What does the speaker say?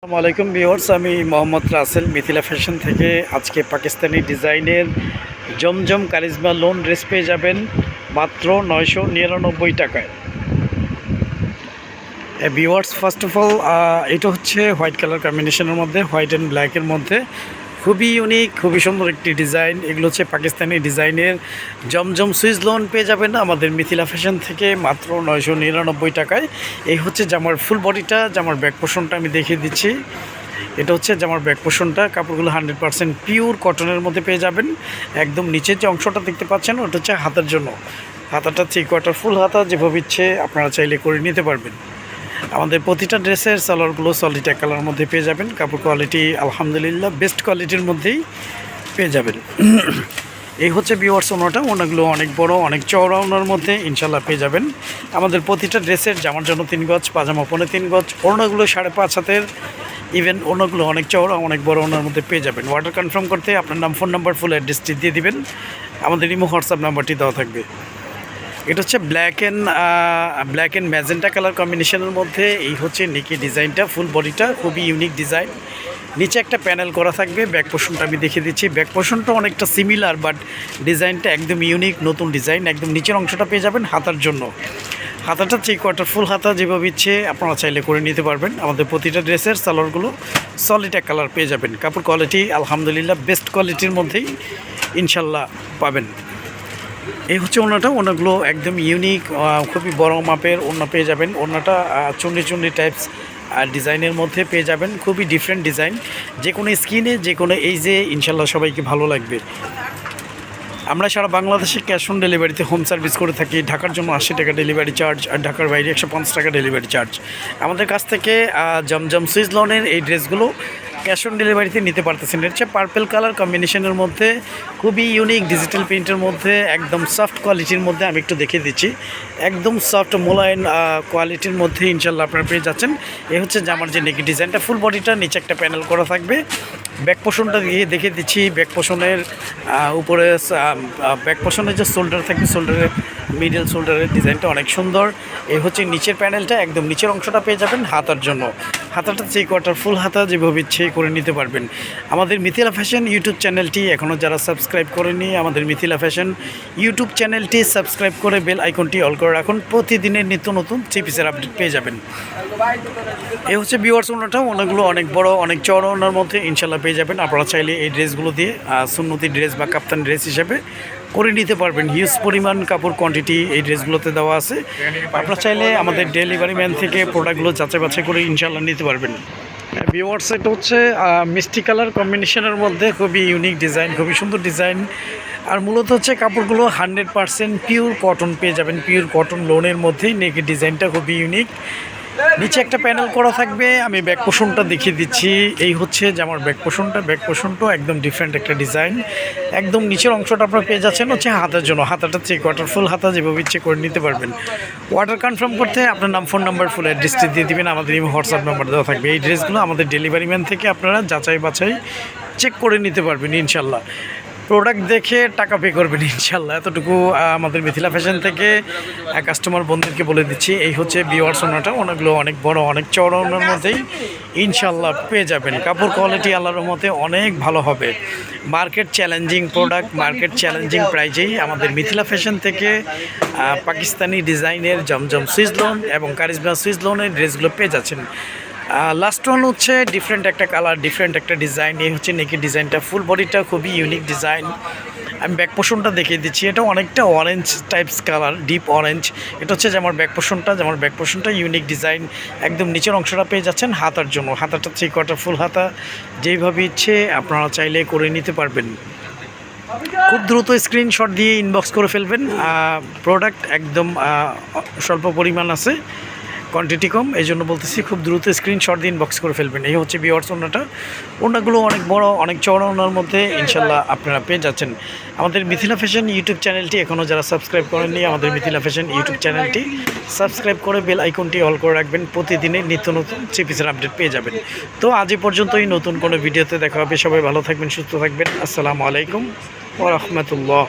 আসসালামু আলাইকুম ভিউয়ার্স, আমি মোহাম্মদ রাসেল, মিথিলা ফ্যাশন থেকে। আজকে পাকিস্তানি ডিজাইনের জমজম কারিজমা লোন ড্রেস পেয়ে যাবেন মাত্র নয়শো নিরানব্বই টাকায়। বিওয়ার্স ফার্স্ট অফ অল এটা হচ্ছে হোয়াইট কালার কম্বিনেশনের মধ্যে, হোয়াইট অ্যান্ড ব্ল্যাকের মধ্যে। খুবই ইউনিক খুবই সুন্দর একটি ডিজাইন এগুলো হচ্ছে পাকিস্তানি ডিজাইনের জমজম সুইচ লোন পেয়ে যাবেন আমাদের মিথিলা ফ্যাশন থেকে মাত্র নয়শো নিরানব্বই টাকায়। এই হচ্ছে জামার ফুল বডিটা জামার ব্যাক পোষণটা আমি দেখিয়ে দিচ্ছি। এটা হচ্ছে জামার ব্যাক পোষণটা কাপড়গুলো হান্ড্রেড পার্সেন্ট পিওর কটনের মধ্যে পেয়ে যাবেন। একদম নিচের যে অংশটা দেখতে পাচ্ছেন, ওটা হচ্ছে হাতার জন্য। হাতাটা থ্রি কোয়ার্টার ফুল হাতা, যেভাবে ইচ্ছে আপনারা চাইলে করে নিতে পারবেন। আমাদের প্রতিটা ড্রেসের সালোয়ারগুলো এক কালার মধ্যে পেয়ে যাবেন। কাপড় কোয়ালিটি আলহামদুলিল্লাহ বেস্ট কোয়ালিটির মধ্যেই পেয়ে যাবেন। এই হচ্ছে বিওয়ার্স ওনাটা, ওনাগুলো অনেক বড়, অনেক চওড়া ওনার মধ্যে ইনশাল্লাহ পেয়ে যাবেন। আমাদের প্রতিটা ড্রেসের জামার জন্য তিন গজ, পাজামা পনে তিন গজ ওড়নাগুলো সাড়ে পাঁচ হাতের। ইভেন ওনাগুলো অনেক চওড়া, অনেক বড় ওনার মধ্যে পেয়ে যাবেন। অর্ডার কনফার্ম করতে আপনার নাম ফোন নাম্বার ফুল অ্যাড্রেসটি দিয়ে দিবেন। আমাদের ইমো হোয়াটসঅ্যাপ নাম্বারটি দেওয়া থাকবে। এটা হচ্ছে black and black and magenta colour কম্বিনেশনের মধ্যে এই হচ্ছে নিকি ডিজাইনটা ফুল বডিটা খুবই ইউনিক ডিজাইন নিচে একটা প্যানেল করা থাকবে ব্যাক পোর্শনটা আমি দেখিয়ে দিচ্ছি। ব্যাক পোর্শনটা অনেকটা সিমিলার বাট ডিজাইনটা একদম ইউনিক নতুন ডিজাইন একদম নিচের অংশটা পেয়ে যাবেন হাতার জন্য। হাতাটা থ্রি কোয়ার্টার ফুল হাতা যেভাবে ইচ্ছে, আপনারা চাইলে করে নিতে পারবেন। আমাদের প্রতিটা ড্রেসের সালোয়ারগুলো সলিড এক কালার পেয়ে যাবেন। কাপড় কোয়ালিটি আলহামদুলিল্লাহ বেস্ট কোয়ালিটির মধ্যেই ইনশাল্লাহ পাবেন। এই হচ্ছে ওনাটা ওনাগুলো একদম ইউনিক খুবই বড় মাপের ওনা পেয়ে যাবেন। ওনাটা চুন্ডি চুন্ডি টাইপস আর ডিজাইনের মধ্যে পেয়ে যাবেন। খুবই ডিফারেন্ট ডিজাইন যে কোনো স্কিনে যে কোনো এই যে ইনশাল্লাহ সবাইকে ভালো লাগবে। আমরা সারা বাংলাদেশে ক্যাশ অন ডেলিভারিতে হোম সার্ভিস করে থাকি। ঢাকার জন্য আশি টাকা ডেলিভারি চার্জ আর ঢাকার বাইরে একশো পঞ্চাশ টাকা ডেলিভারি চার্জ আমাদের কাছ থেকে জমজম সুইচ লোনের এই ড্রেসগুলো ক্যাশ অন ডেলিভারিতে নিতে পারতেছেন। এটা হচ্ছে পার্পেল কালার কম্বিনেশনের মধ্যে খুবই ইউনিক ডিজিটাল প্রিন্টের মধ্যে একদম সফট কোয়ালিটির মধ্যে আমি একটু দেখিয়ে দিচ্ছি। একদম সফট মোলায়েন কোয়ালিটির মধ্যে ইনশাল্লাহ আপনারা পেয়ে যাচ্ছেন। এ হচ্ছে জামার যে নেকি ডিজাইনটা ফুল বডিটা নিচে একটা প্যানেল করা থাকবে। ব্যাক পোষণটা দিয়ে দেখিয়ে দিচ্ছি। ব্যাক পোষণের উপরে ব্যাক পোষণের যে শোল্ডার থাকবে শোল্ডারের মিডল শোল্ডারের ডিজাইনটা অনেক সুন্দর। এ হচ্ছে নিচের প্যানেলটা একদম নিচের অংশটা পেয়ে যাবেন হাতার জন্য। হাতাটা চেক কোয়ার্টার ফুল হাতা যেভাবে ইচ্ছে করে নিতে পারবেন। আমাদের মিথিলা ফ্যাশন ইউটিউব চ্যানেলটি এখনও যারা সাবস্ক্রাইব করেনি আমাদের মিথিলা ফ্যাশন ইউটিউব চ্যানেলটি সাবস্ক্রাইব করে বেল আইকনটি অল করে রাখুন। প্রতিদিনের নিত্য নতুন থ্রি পিসের আপডেট পেয়ে যাবেন। এই হচ্ছে বিওয়ার্স ওনাটা ওনাগুলো অনেক বড়, অনেক চড়া ওনার মধ্যে ইনশাল্লাহ পেয়ে যাবেন। আপনারা চাইলে এই ড্রেসগুলো দিয়ে সুন্নতি ড্রেস বা কাপ্তান ড্রেস হিসেবে করে নিতে পারবেন। হিউজ পরিমাণ কাপড় কোয়ান্টিটি এই ড্রেসগুলোতে দেওয়া আছে। আপনারা চাইলে আমাদের ডেলিভারি ম্যান থেকে প্রোডাক্টগুলো যাচাই বাছাই করে ইনশাল্লাহ নিতে পারবেন। ভিওয়ার্স এটা হচ্ছে মিষ্টি কালার কম্বিনেশনের মধ্যে খুবই ইউনিক ডিজাইন খুবই সুন্দর ডিজাইন আর মূলত হচ্ছে কাপড়গুলো হান্ড্রেড পারসেন্ট পিওর কটন পেয়ে যাবেন। পিওর কটন লোনের মধ্যেই নেকের ডিজাইনটা খুবই ইউনিক নিচে একটা প্যানেল করা থাকবে, আমি ব্যাক পোষণটা দেখিয়ে দিচ্ছি। এই হচ্ছে যে আমার ব্যাক পোষণটা, ব্যাক পোষণটাও একদম ডিফারেন্ট একটা ডিজাইন একদম নিচের অংশটা আপনারা পেয়ে যাচ্ছেন হচ্ছে হাতার জন্য, হাতাটা থ্রি কোয়ার্টার ফুল হাতা যেভাবে ইচ্ছে করে নিতে পারবেন। অর্ডার কনফার্ম করতে আপনার নাম ফোন নাম্বার ফুল অ্যাড্রেসটি দিয়ে দিবেন, আমাদের এই হোয়াটসঅ্যাপ নাম্বার দেওয়া থাকবে। এই ড্রেসগুলো আমাদের ডেলিভারি ম্যান থেকে আপনারা যাচাই বাছাই চেক করে নিতে পারবেন, ইনশাল্লাহ। প্রোডাক্ট দেখে টাকা পে করবেন ইনশাল্লাহ। এতটুকু আমাদের মিথিলা ফ্যাশন থেকে কাস্টমার বন্ধুদেরকে বলে দিচ্ছি, এই হচ্ছে বিওয়ার সোনাটা। অনেকগুলো অনেক বড়, অনেক চড়া ওনার মধ্যেই ইনশাল্লাহ পেয়ে যাবেন। কাপড় কোয়ালিটি আল্লাহর মতে অনেক ভালো হবে। Market challenging product market challenging প্রাইজেই আমাদের মিথিলা ফ্যাশন থেকে পাকিস্তানি ডিজাইনের জমজম সুইজলোন এবং কারিজমা সুইজলোনের ড্রেসগুলো পেয়ে যাচ্ছেন। লাস্ট ওয়ান হচ্ছে ডিফারেন্ট একটা কালার ডিফারেন্ট একটা ডিজাইন এই হচ্ছে নেকি ডিজাইনটা ফুল বডিটা খুবই ইউনিক ডিজাইন আমি ব্যাক পোষণটা দেখিয়ে দিচ্ছি। এটা অনেকটা orange types colour deep orange এটা হচ্ছে যে আমার ব্যাক পোষণটা যে আমার ব্যাক পোষণটা ইউনিক ডিজাইন একদম নিচের অংশটা পেয়ে যাচ্ছেন হাতার জন্য। হাতাটা থ্রি কোয়ার্টার ফুল হাতা। যেইভাবে ইচ্ছে আপনারা চাইলে করে নিতে পারবেন। খুব দ্রুত স্ক্রিনশট দিয়ে ইনবক্স করে ফেলবেন। প্রোডাক্ট একদম স্বল্প পরিমাণ আছে। কোয়ান্টিটি কম এই জন্য বলতেছি খুব দ্রুত স্ক্রিনশট দিয়ে ইনবক্স করে ফেলবেন। এই হচ্ছে বিওয়ার্স ওনাটা ওনাগুলো অনেক বড় অনেক চড়া ওনার মধ্যে ইনশাল্লাহ আপনারা পেয়ে যাচ্ছেন। আমাদের মিথিলা ফ্যাশন ইউটিউব চ্যানেলটি এখনও যারা সাবস্ক্রাইব করেননি আমাদের মিথিলা ফ্যাশন ইউটিউব চ্যানেলটি সাবস্ক্রাইব করে বেল আইকনটি অল করে রাখবেন। প্রতিদিনের নিত্য নতুন থ্রি পিসের আপডেট পেয়ে যাবেন। তো আজ পর্যন্তই নতুন কোনো ভিডিওতে দেখা হবে। সবাই ভালো থাকবেন সুস্থ থাকবেন। আসসালামু আলাইকুম ও রহমতুল্লাহ।